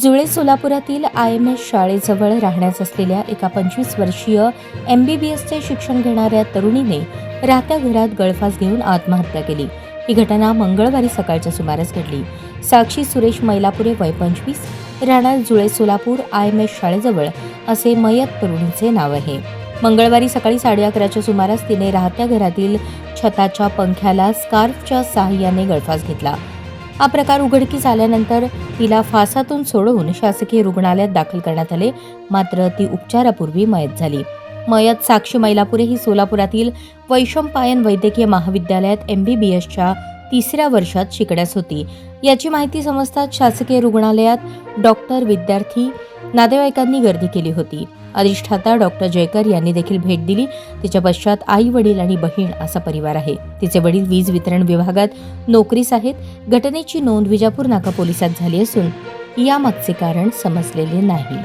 जुळे सोलापुरातील I M S शाळेजवळ राहण्यास असलेल्या एका पंचवीस वर्षीय एम बी बी एसचे शिक्षण घेणाऱ्या तरुणीने राहत्या घरात गळफास घेऊन आत्महत्या केली. ही घटना मंगळवारी सकाळच्या सुमारास घडली. साक्षी सुरेश मैलापुरे वय पंचवीस राहणार Jule Solapur I M S शाळेजवळ असे मयत तरुणीचे नाव आहे. मंगळवारी सकाळी साडे अकराच्या सुमारास तिने राहत्या घरातील छताच्या पंख्याला स्कार्फच्या साहाय्याने गळफास घेतला. हा प्रकार उघडकीस आल्यानंतर तिला फासातून सोडवून शासकीय रुग्णालयात दाखल करण्यात आले. मात्र ती उपचारापूर्वी मयत झाली. मयत साक्षी मैलापुरे ही सोलापुरातील वैशंपायन वैद्यकीय महाविद्यालयात एम बी बी एसच्या तिसऱ्या वर्षात शिकण्यास होती. याची माहिती समजताच शासकीय रुग्णालयात डॉक्टर विद्यार्थी नातेवाईकांनी गर्दी केली होती. अधिष्ठाता डॉक्टर जयकर यांनी देखील भेट दिली. तिच्या पश्चात आई वडील आणि बहीण असा परिवार आहे. तिचे वडील वीज वितरण विभागात नोकरीस आहेत. घटनेची नोंद विजापूर नाका पोलिसात झाली असून यामागचे कारण समजलेले नाही.